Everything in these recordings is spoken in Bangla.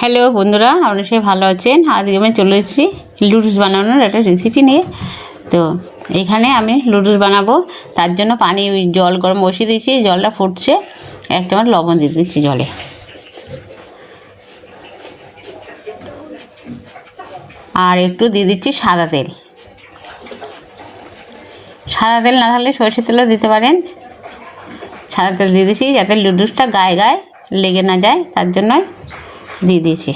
হ্যালো বন্ধুরা, আপনারা সবাই ভালো আছেন? আজকে আমি চলে এসেছি লুডুস বানানোর একটা রেসিপি নিয়ে। তো এখানে আমি লুডুস বানাবো। তার জন্য পানি, জল গরম বসিয়ে দিয়েছি, জলটা ফুটছে। এক চামচ লবণ দিয়ে দিচ্ছি জলে। আর একটু দিয়ে দিচ্ছি সাদা তেল। সাদা তেল না থাকলে সরষের তেলও দিতে পারেন। সাদা তেল দিয়ে দিচ্ছি যাতে লুডুসটা গায়ে গায়ে লেগে না যায়, তার জন্যই দিয়ে দিয়েছি।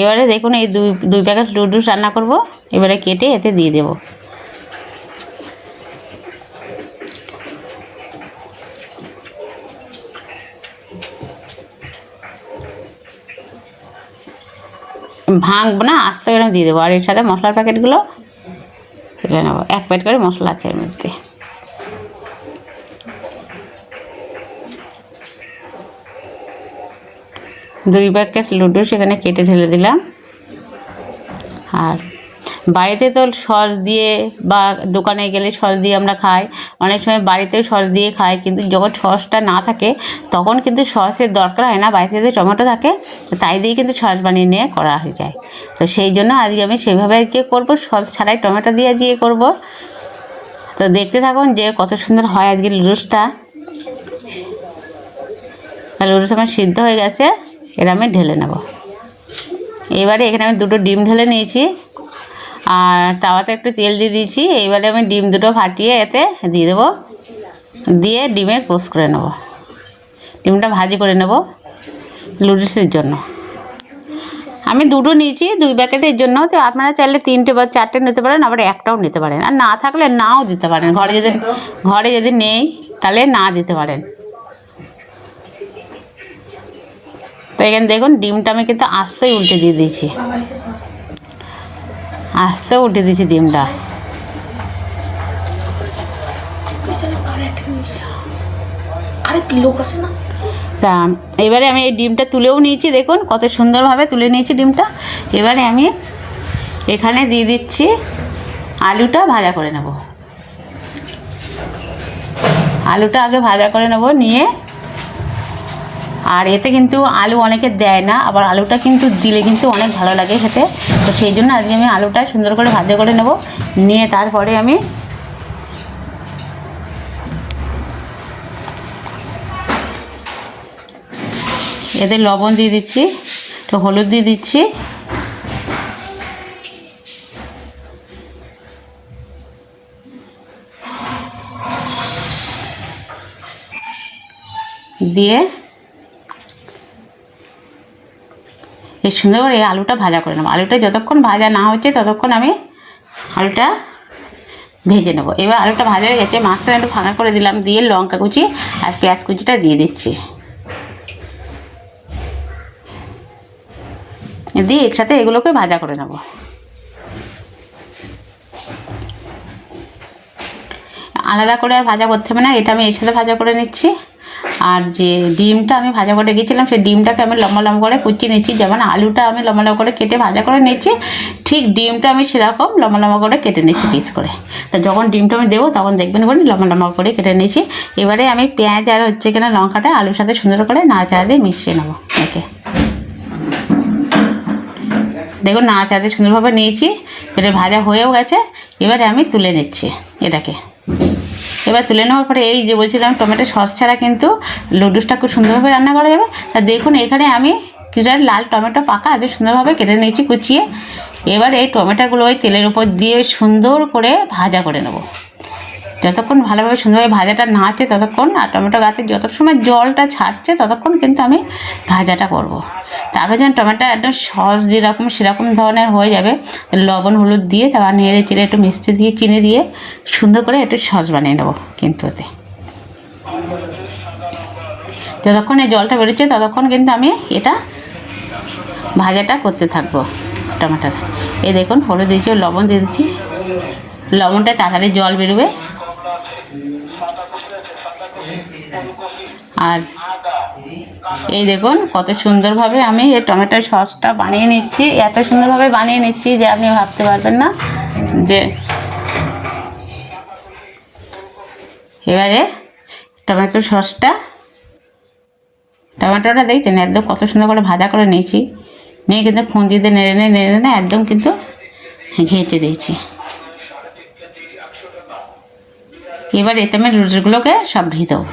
এবারে দেখুন এই দুই দুই প্যাকেট লুডুস রান্না করব। এবারে কেটে এতে দিয়ে দেব। ভাঙবো না, আস্তে করে দিয়ে দেবো। আর এর সাথে মশলার প্যাকেটগুলো তুলে নেব। এক প্যাকেট করে মশলা আছে এর মধ্যে। দুই প্যাকেট লুডো সেখানে কেটে ঢেলে দিলাম। আর বাড়িতে তো সস দিয়ে বা দোকানে গেলে সস দিয়ে আমরা খাই। অনেক সময় বাড়িতেও সস দিয়ে খাই, কিন্তু যখন সসটা না থাকে, তখন কিন্তু সসের দরকার হয় না। বাড়িতে যদি টমেটো থাকে, তাই দিয়ে কিন্তু সস বানিয়ে নিয়ে করা হয়ে যায়। তো সেই জন্য আজকে আমি সেভাবে আজকে করব। সস ছাড়াই টমেটো দিয়ে দিয়ে করব। তো দেখতে থাকুন যে কত সুন্দর হয় আজকে লুডুসটা। লুডুস আমার সিদ্ধ হয়ে গেছে। এরা আমি ঢেলে নেব। এবারে এখানে আমি দুটো ডিম ঢেলে নিয়েছি। আর তাওয়াতে একটু তেল দিয়ে দিয়েছি। এইবারে আমি ডিম দুটো ফাটিয়ে এতে দিয়ে দেবো। দিয়ে ডিমের পোস্ট করে নেব। ডিমটা ভাজি করে নেব লুডুসের জন্য। আমি দুটো নিয়েছি, দুই প্যাকেটের জন্য। তো আপনারা চাইলে তিনটে বা চারটে নিতে পারেন, আবার একটাও নিতে পারেন। আর না থাকলে নাও দিতে পারেন। ঘরে যদি ঘরে যদি নেই, তাহলে না দিতে পারেন। তো এখানে দেখুন ডিমটা আমি কিন্তু আস্তেই উল্টে দিয়ে দিয়েছি। আস্তে উল্টে দিয়েছি ডিমটা। তা এবারে আমি এই ডিমটা তুলেও নিয়েছি দেখুন কত সুন্দরভাবে তুলে নিয়েছি ডিমটা। এবারে আমি এখানে দিয়ে দিচ্ছি আলুটা ভাজা করে নেব। আলুটা আগে ভাজা করে নেব নিয়ে আর এতে কিন্তু আলু অনেকে দেয় না, আবার আলুটা কিন্তু দিলে কিন্তু অনেক ভালো লাগে খেতে। তো সেই জন্য আজকে আমি আলুটা সুন্দর করে ভাজা করে নেব, নিয়ে তারপরে আমি এতে লবণ দিয়ে দিচ্ছি তো হলুদ দিয়ে দিচ্ছি। দিয়ে এই সুন্দর করে এই আলুটা ভাজা করে নেব। আলুটা যতক্ষণ ভাজা না হচ্ছে ততক্ষণ আমি আলুটা ভেজে নেব। এবার আলুটা ভাজা হয়ে গেছে, মাছটা একটু ফাঁকা করে দিলাম, দিয়ে লঙ্কা কুচি আর পেঁয়াজ কুচিটা দিয়ে দিচ্ছি। দিয়ে একসাথে এগুলোকে ভাজা করে নেব। আলাদা করে আর ভাজা করতে হবে না, এটা আমি এর সাথে ভাজা করে নিচ্ছি। আর যে ডিমটা আমি ভাজা করে গেছিলাম সেই ডিমটাকে আমি লম্বা লম্বা করে কুচিয়ে নিচ্ছি যেমন আলুটা আমি লম্বা লম্বা করে কেটে ভাজা করে নিচ্ছি ঠিক ডিমটা আমি সেরকম লম্বা লম্বা করে কেটে নিচ্ছি পিস করে। তো যখন ডিমটা আমি দেবো, তখন দেখবেন করে লম্বা লম্বা করে কেটে নিয়েছি। এবারে আমি পেঁয়াজ আর হচ্ছে কিনা লঙ্কাটা আলুর সাথে সুন্দর করে নাড়াচাড়া দিয়ে মিশিয়ে নেব। একে দেখুন নাড়াচাড়া দিয়ে সুন্দরভাবে নিয়েছি। এটা ভাজা হয়েও গেছে। এবারে আমি তুলে নিচ্ছি এটাকে। এবার তুলে নেওয়ার পরে এই যে বলছিলাম টমেটো সস ছাড়া কিন্তু লুডুসটা খুব সুন্দরভাবে রান্না করা যাবে। তা দেখুন, এখানে আমি কিছুটা লাল টমেটো পাকা আজ সুন্দরভাবে কেটে নিয়েছি, কুচিয়ে। এবার এই টমেটোগুলো ওই তেলের উপর দিয়ে সুন্দর করে ভাজা করে নেব। যতক্ষণ ভালোভাবে সুন্দরভাবে ভাজাটা নাচে ততক্ষণ, আর টমেটো গাছে যত সময় জলটা ছাড়ছে ততক্ষণ কিন্তু আমি ভাজাটা করব। তারপর যেন টমেটো একদম সস যেরকম সেরকম ধরনের হয়ে যাবে, লবণ, হলুদ দিয়ে তারপর নেড়ে চেড়ে একটু মিষ্টি দিয়ে, চিনি দিয়ে সুন্দর করে একটু সস বানিয়ে নেব কিন্তু ওতে যতক্ষণ এই জলটা বেরোচ্ছে ততক্ষণ কিন্তু আমি এটা ভাজাটা করতে থাকব টমেটোর। এই দেখুন, হলুদ দিয়েছি, লবণ দিয়ে দিচ্ছি। লবণটা তাড়াতাড়ি জল বেরোবে। আর এই দেখুন, কত সুন্দরভাবে আমি এই টমেটো সসটা বানিয়ে নিচ্ছি। এত সুন্দরভাবে বানিয়ে নিচ্ছি যে আপনি ভাবতে পারবেন না যে এবারে টমেটো সসটা, টমেটোটা দেখছেন, একদম কত সুন্দর করে ভাজা করে নিয়েছি। নিয়ে কিন্তু দিয়ে নেড়ে নেড়ে নেড়ে নেড়ে একদম কিন্তু ঘেঁচে দিয়েছি। এবার এতে আমি লুচিগুলোকে সব ঢেকে দেবো।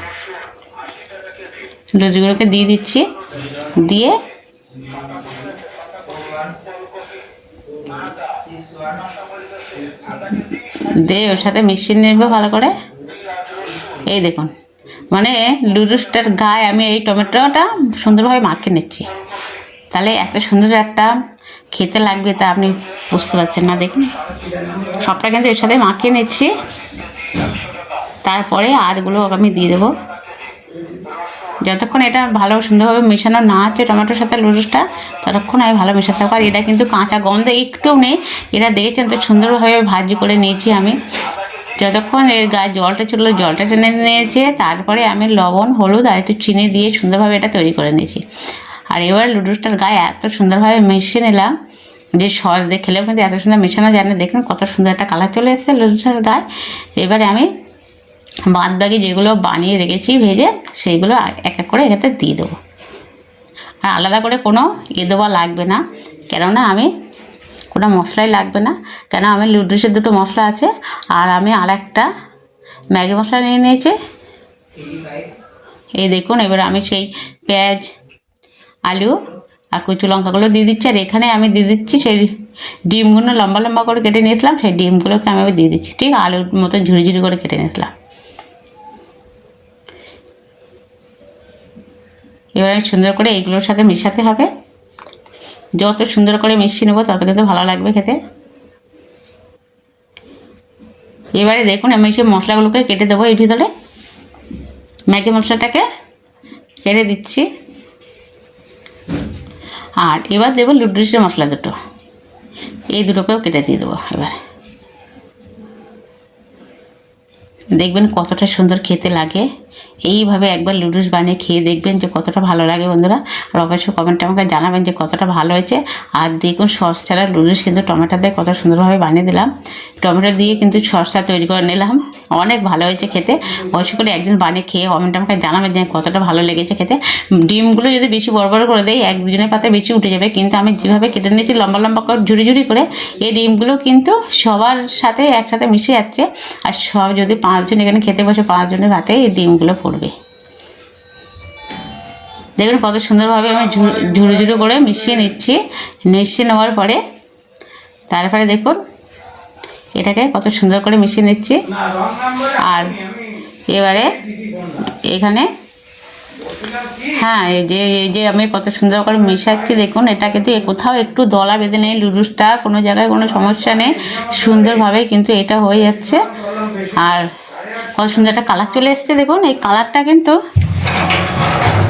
লুচিগুলোকে দিয়ে দিচ্ছি। দিয়ে দিয়ে ওর সাথে মিশিয়ে নেবে ভালো করে। এই দেখুন মানে লুডুসটার গায়ে আমি এই টমেটোটা সুন্দরভাবে মাখিয়ে নিচ্ছি। তাহলে এত সুন্দর একটা খেতে লাগবে তা আপনি বুঝতে পারছেন না, দেখুন। সবটা কিন্তু এর সাথে মাখিয়ে নিচ্ছি। তারপরে আরগুলো আমি দিয়ে দেবো। যতক্ষণ এটা ভালো সুন্দরভাবে মেশানো না আছে টমেটোর সাথে লুডুসটা ততক্ষণ আমি ভালো মেশাতে পারি। এটা কিন্তু কাঁচা গন্ধ একটু নেই। এটা দেখেছেন তো সুন্দরভাবে ভাজি করে নিয়েছি আমি। যতক্ষণ এর গায়ে জলটা ছিল, জলটা টেনে নিয়েছে। তারপরে আমি লবণ, হলুদ আর একটু চিনি দিয়ে সুন্দরভাবে এটা তৈরি করে নিয়েছি। আর এবার লুডুসটার গায়ে এত সুন্দরভাবে মিশিয়ে নিলাম যে সর দিয়ে খেলেও কিন্তু এত সুন্দর মেশানো যায় না। দেখুন কত সুন্দর একটা কালার চলে এসেছে লুডুসটার গায়ে। এবারে আমি বাদ বাকি যেগুলো বানিয়ে রেখেছি, ভেজে সেইগুলো এক এক করে এখানে দিয়ে দেবো। আর আলাদা করে কোনো ইয়ে দেওয়া লাগবে না, কেননা আমি কোনো মশলাই লাগবে না কেন আমি লুডুসের দুটো মশলা আছে, আর আমি আর একটা ম্যাগি মশলা নিয়ে নিয়েছি। এই দেখুন, এবার আমি সেই পেঁয়াজ, আলু আর কুচু লঙ্কাগুলো দিয়ে দিচ্ছি, আর এখানে আমি দিয়ে দিচ্ছি সেই ডিমগুলো লম্বা লম্বা করে কেটে নিয়েছিলাম, সেই ডিমগুলোকে আমি দিয়ে দিচ্ছি, ঠিক আলুর মতো ঝুড়ি ঝুড়ি করে কেটে নিয়েছিলাম। এবার আমি সুন্দর করে এইগুলোর সাথে মিশাতে হবে। যত সুন্দর করে মিশিয়ে নেব, তত কিন্তু ভালো লাগবে খেতে। এবারে দেখুন, আমি সেই মশলাগুলোকে কেটে দেবো এর ভিতরে। ম্যাগি মশলাটাকে কেটে দিচ্ছি। আর এবার দেবো লুড্রিসের মশলা দুটো। এই দুটোকেও কেটে দিয়ে দেবো এবার। দেখবেন কতটা সুন্দর খেতে লাগে। এইভাবে একবার লুডুস বানিয়ে খেয়ে দেখবেন যে কতটা ভালো লাগে বন্ধুরা। আর অবশ্যই কমেন্টে আমাকে জানাবেন যে কতটা ভালো হয়েছে। আর দেখুন সস ছাড়া লুডুস কিন্তু টমেটো দিয়ে কত সুন্দরভাবে বানিয়ে দিলাম। টমেটো দিয়ে কিন্তু সসটা তৈরি করে নিলাম। অনেক ভালো হয়েছে খেতে। অবশ্যই করে একদিন বানিয়ে খেয়ে কমেন্টে আমাকে জানাবেন যে কতটা ভালো লেগেছে খেতে। ডিমগুলো যদি বেশি বড় বড় করে দেয় এক দুজনের পাতে বেশি উঠে যাবে। কিন্তু আমি যেভাবে কেটে নিয়েছি, লম্বা লম্বা করে ঝুড়ি ঝুড়ি করে, এই ডিমগুলো কিন্তু সবার সাথে একসাথে মিশে যাচ্ছে। আর সব যদি পাঁচজন এখানে খেতে বসে, পাঁচজনের হাতে এই ডিমগুলো পড়বে। দেখুন কত সুন্দরভাবে আমি ঝুড়ো ঝুড়ো করে মিশিয়ে নিচ্ছি। মিশিয়ে নেওয়ার পরে, তারপরে দেখুন এটাকে কত সুন্দর করে মিশিয়ে নিচ্ছি। আর এবারে এখানে হ্যাঁ এই যে এই যে আমি কত সুন্দর করে মেশাচ্ছি, দেখুন, এটা কিন্তু কোথাও একটু দলা বেঁধে নেই লুডুসটা কোনো জায়গায় কোনো সমস্যা নেই, সুন্দরভাবে কিন্তু এটা হয়ে যাচ্ছে। আর কত সুন্দর একটা কালার চলে এসছে, দেখুন, এই কালারটা কিন্তু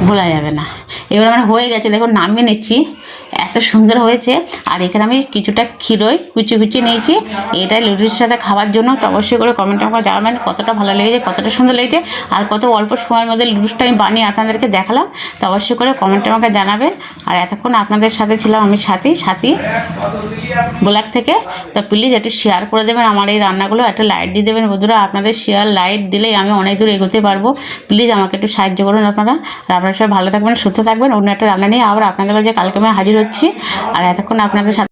ভোলা যাবে না। এবার আমার হয়ে গেছে, দেখুন, নামিয়ে নিচ্ছি। সুন্দর হয়েছে। আর এখানে আমি কিছুটা ক্ষীরই কুচি কুচি নিয়েছি। এটাই লুচির সাথে খাওয়ার জন্য, তো অবশ্যই করে কমেন্ট আমাকে জানাবেন কতটা ভালো লেগেছে, কতটা সুন্দর লেগেছে, আর কত অল্প সময়ের মধ্যে লুডুসটা আমি বানিয়ে আপনাদেরকে দেখালাম। তো অবশ্যই করে কমেন্টে আমাকে জানাবেন। আর এতক্ষণ আপনাদের সাথে ছিলাম আমি সাথী। সাথী ব্ল্যাক থেকে। তো প্লিজ একটু শেয়ার করে দেবেন আমার এই রান্নাগুলো, একটা লাইট দিয়ে দেবেন। বন্ধুরা, আপনাদের শেয়ার লাইট দিলেই আমি অনেক দূর এগোতে পারব। প্লিজ আমাকে একটু সাহায্য করুন আপনারা। আর আপনারা সবাই ভালো থাকবেন, সুস্থ থাকবেন। অন্য একটা রান্না নিয়ে আবার আপনাদের কাছে কালকে আমি হাজির হচ্ছি। আর এতক্ষণ আপনাদের সাথে